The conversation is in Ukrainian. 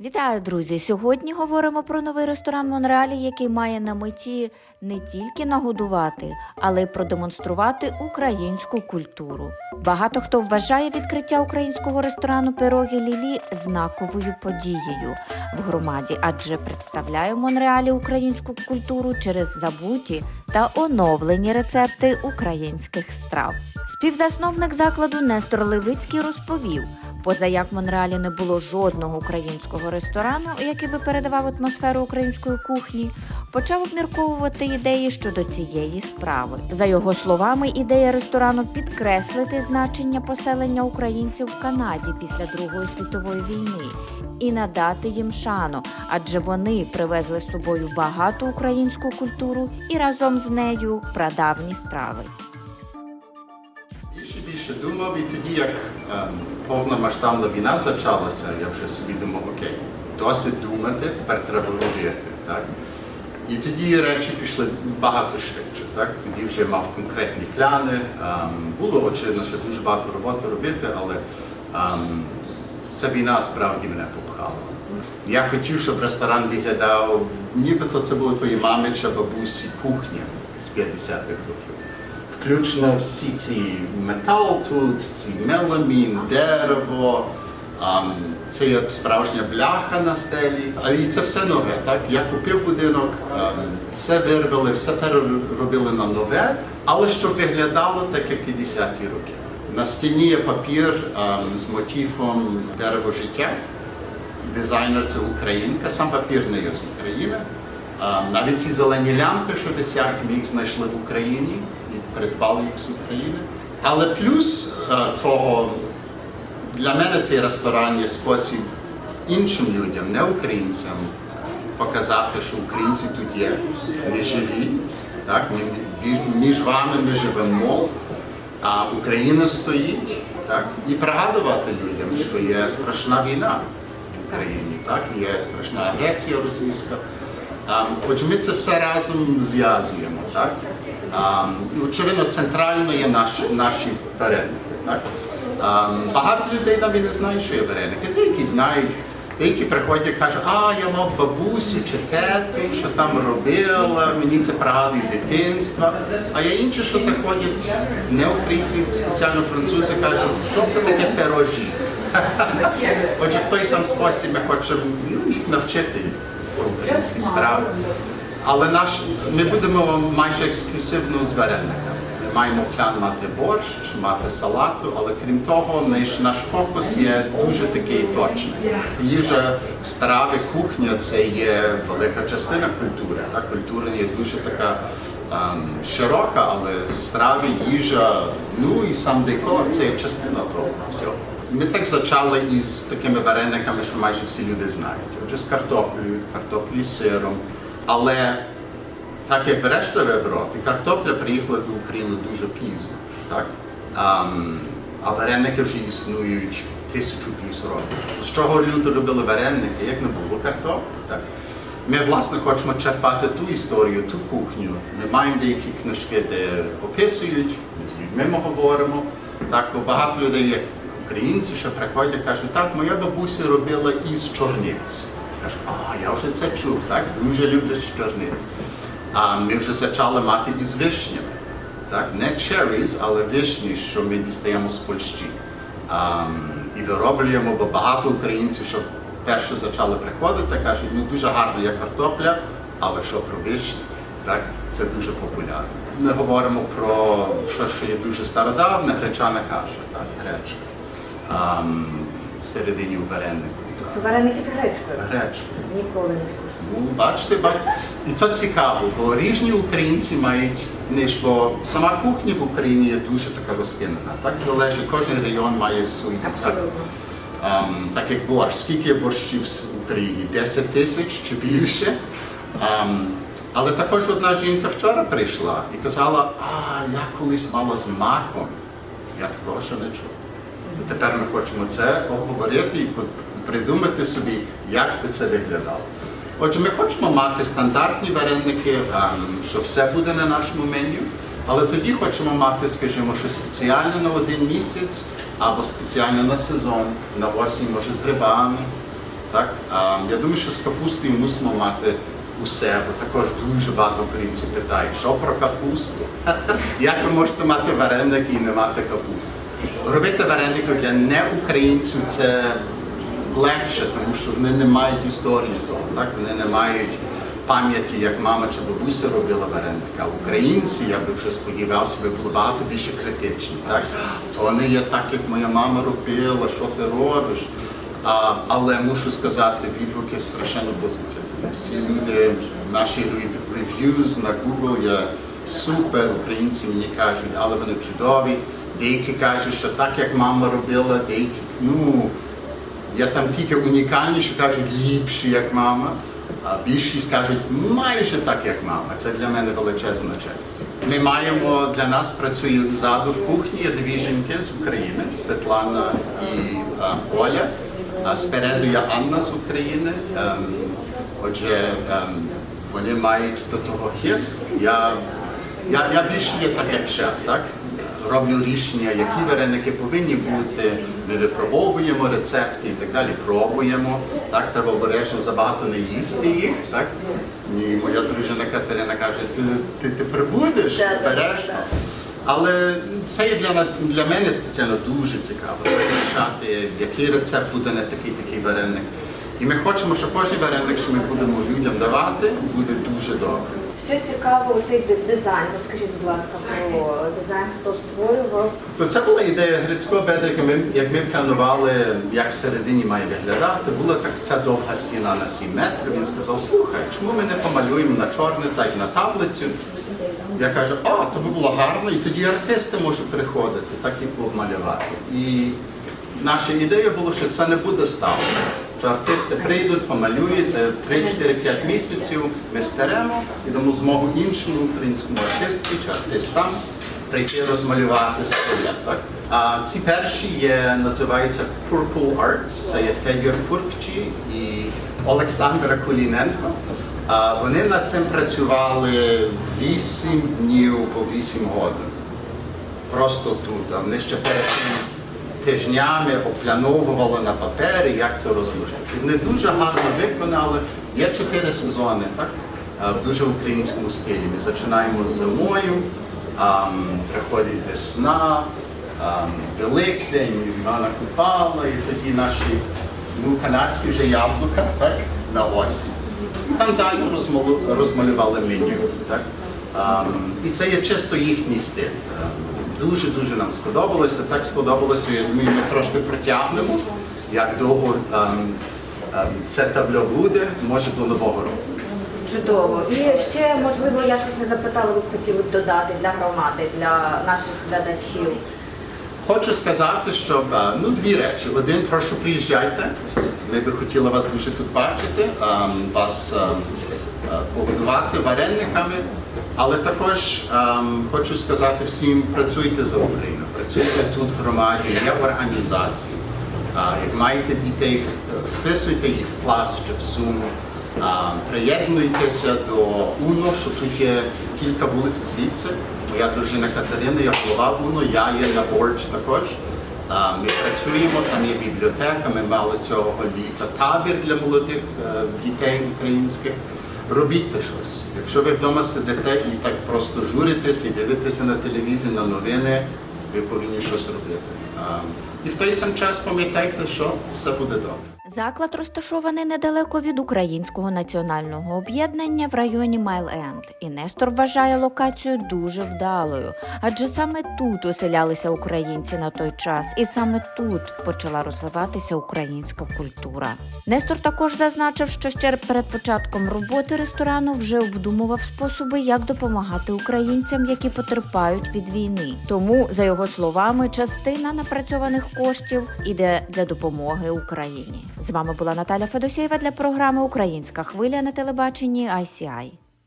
Вітаю, друзі! Сьогодні говоримо про новий ресторан Монреалі, який має на меті не тільки нагодувати, але й продемонструвати українську культуру. Багато хто вважає відкриття українського ресторану Пироги Лілі знаковою подією в громаді, адже представляє в Монреалі українську культуру через забуті та оновлені рецепти українських страв. Співзасновник закладу Нестор Левицький розповів. Поза як в Монреалі не було жодного українського ресторану, який би передавав атмосферу української кухні, почав обмірковувати ідеї щодо цієї справи. За його словами, ідея ресторану підкреслити значення поселення українців в Канаді після Другої світової війни і надати їм шану, адже вони привезли з собою багату українську культуру і разом з нею прадавні страви. Більше більше думав, і тоді, як ем, повномасштабна війна почалася, я вже собі думав, окей, досить думати, тепер треба робити. Так? І тоді речі пішли багато швидше. Так? Тоді вже мав конкретні плани. Ем, було очевидно, що дуже багато роботи робити, але ем, ця війна справді мене попхала. Я хотів, щоб ресторан виглядав, нібито це було твої мами чи бабусі кухня з 50-х років. Включно всі ці метал тут, ці меламін, дерево, це є справжня бляха на стелі. І це все нове. Так? Я купив будинок, все вирвали, все переробили на нове, але щоб виглядало так, як 50-ті роки. На стіні є папір з мотивом дерево життя. Дизайнер це українка, сам папір не є з України. Навіть ці зелені лямпи, що висять, ми їх знайшли в Україні придбали їх з України. Але плюс е, того, для мене цей ресторан є спосіб іншим людям, не українцям, показати, що українці тут є, ми живі. Так? Ми, між- вами ми живемо, а Україна стоїть. Так? І пригадувати людям, що є страшна війна в Україні, так? є страшна агресія російська. А, Отже, ми це все разом зв'язуємо. І, очевидно, центрально є наші, наші вареники. Так? Багато людей навіть не знають, що є вареники. Деякі знають, деякі приходять і кажуть, а я мав бабусю чи тету, що там робила, мені це пригадує дитинства. А є інші, що заходять, не українці, спеціально французи, кажуть, що це таке пирожі. Отже, в той сам спосіб ми хочемо ну, їх навчити українські страви. Але наш, ми будемо майже ексклюзивно з варениками. Ми маємо план мати борщ, мати салату, але крім того, наш, наш фокус є дуже такий точний. Їжа, страви, кухня це є велика частина культури. Так? Культура є дуже така ем, широка, але страви, їжа, ну і сам декор це є частина того всього. Ми так почали із такими варениками, що майже всі люди знають. Отже, з картоплею, картоплею з сиром. Але так як решта в Європі, картопля приїхала до України дуже пізно. Так? Ам, а вареники вже існують тисячу плюс років. З чого люди робили вареники, як не було картоплі? Ми, власне, хочемо черпати ту історію, ту кухню. Ми маємо деякі книжки, де описують, ми з людьми ми говоримо. Так, бо багато людей, як українці, що приходять, кажуть, так, моя бабуся робила із чорниць. Кажу, а я вже це чув, так, дуже люблю чорниць. А ми вже почали мати із вишнями. Так, не cherries, але вишні, що ми дістаємо з Польщі. А, і вироблюємо, бо багато українців, що перше почали приходити, кажуть, ну дуже гарна є картопля, але що про вишні? Так, це дуже популярно. Ми говоримо про щось, що є дуже стародавне, гречана каша, так, гречка. А, всередині у варенику. Вареники з гречкою. Гречку. Ніколи не скуштувала. Ну, бачите, бач... і то цікаво, бо різні українці мають ниж, бо сама кухня в Україні є дуже така розкинена. Так залежить, кожен район має свій так, ем, так як борщ. Скільки борщів в Україні? 10 тисяч чи більше. Ем, але також одна жінка вчора прийшла і казала, а я колись мала з маком. Я такого ще не чув. Тепер ми хочемо це обговорити і придумати собі, як би це виглядало. Отже, ми хочемо мати стандартні вареники, ем, що все буде на нашому меню, але тоді хочемо мати, скажімо, щось спеціальне на один місяць або спеціальне на сезон, на осінь, може, з грибами, Так? Я думаю, що з капустою мусимо мати усе, бо також дуже багато українців питають, що про капусту? Як ви можете мати вареники і не мати капусти? Робити вареники для неукраїнців це легше, тому що вони не мають історії того, так? вони не мають пам'яті, як мама чи бабуся робила вареники. А українці, я би вже сподівався, би були багато більше критичні. Так? То не є так, як моя мама робила, що ти робиш. А, але мушу сказати, відгуки страшенно позитивні. Всі люди, наші рев'юз на Google є супер, українці мені кажуть, але вони чудові. Деякі кажуть, що так як мама робила, деякі, ну, я там тільки унікальні, що кажуть ліпші, як мама, а більшість кажуть майже так, як мама. Це для мене величезна честь. Ми маємо для нас працює ззаду в кухні є дві жінки з України, Світлана і а, Оля. А спереду є Анна з України. Ем, отже, ем, вони мають до того хист. Я, я, я більше є так, як шеф, так? Роблю рішення, які вареники повинні бути. Ми випробовуємо рецепти і так далі, пробуємо. Так, треба обережно забагато не їсти їх. Так? І моя дружина Катерина каже, ти, ти, ти прибудеш обережно. Але це є для нас для мене спеціально дуже цікаво визначати, який рецепт буде на такий такий вареник. І ми хочемо, щоб кожен вареник, що ми будемо людям давати, буде дуже добрий. Що цікаво, цей дизайн, розкажіть, будь ласка, про дизайн, хто створював. То це була ідея Грицького бедрика. Ми, як ми планували, як всередині має виглядати, була так ця довга стіна на 7 метрів. Він сказав, слухай, чому ми не помалюємо на чорне, так і на таблицю? Я кажу, о, то би було гарно, і тоді артисти можуть приходити, так і помалювати. І наша ідея була, що це не буде ставка. Що артисти прийдуть, помалюють, це 3-4-5 місяців, ми старемо і дамо змогу іншому українському артисту чи артистам прийти розмалювати своє. Так? А ці перші є, називаються Purple Arts, це є Федір Пуркчі і Олександра Куліненко. А вони над цим працювали 8 днів по 8 годин. Просто тут. А вони ще тим тижнями опляновували на папері, як це розложити. І Вони дуже гарно виконали. Є чотири сезони, так? В дуже українському стилі. Ми починаємо з зимою, ам, приходить весна, ам, Великдень, Івана Купала, і тоді наші ну, канадські вже яблука так? на осінь. Там далі розмалювали меню. Так? Ам, і це є чисто їхній стиль. Дуже-дуже нам сподобалося. Так сподобалося, я думаю, ми трошки протягнемо, як довго ем, ем, це табло буде, може до нового року. Чудово. І ще, можливо, я щось не запитала, ви б хотіли б додати для громади, для наших глядачів. Хочу сказати, що е, ну дві речі. Один, прошу приїжджайте. Ми би хотіли вас дуже тут бачити, ем, вас ем, е, побудувати варениками. Але також ем, хочу сказати всім, працюйте за Україну, працюйте тут в громаді, є організації. А, Як маєте дітей, вписуйте їх в клас чи в суму. А, Приєднуйтеся до УНО, що тут є кілька вулиць звідси. Моя дружина Катерина, я голова УНО, я є на борт також. А, Ми працюємо, там є бібліотека, ми мали цього літа табір для молодих е, дітей українських. Робіть щось. Якщо ви вдома сидите і так просто журитесь і дивитеся на телевізію, на новини, ви повинні щось робити. І в той сам час пам'ятайте, що все буде добре. Заклад розташований недалеко від українського національного об'єднання в районі Майл-Енд. І Нестор вважає локацію дуже вдалою, адже саме тут оселялися українці на той час, і саме тут почала розвиватися українська культура. Нестор також зазначив, що ще перед початком роботи ресторану вже обдумував способи, як допомагати українцям, які потерпають від війни. Тому, за його словами, частина напрацьованих коштів іде для допомоги Україні. З вами була Наталя Федосєєва для програми Українська хвиля на телебаченні ICI.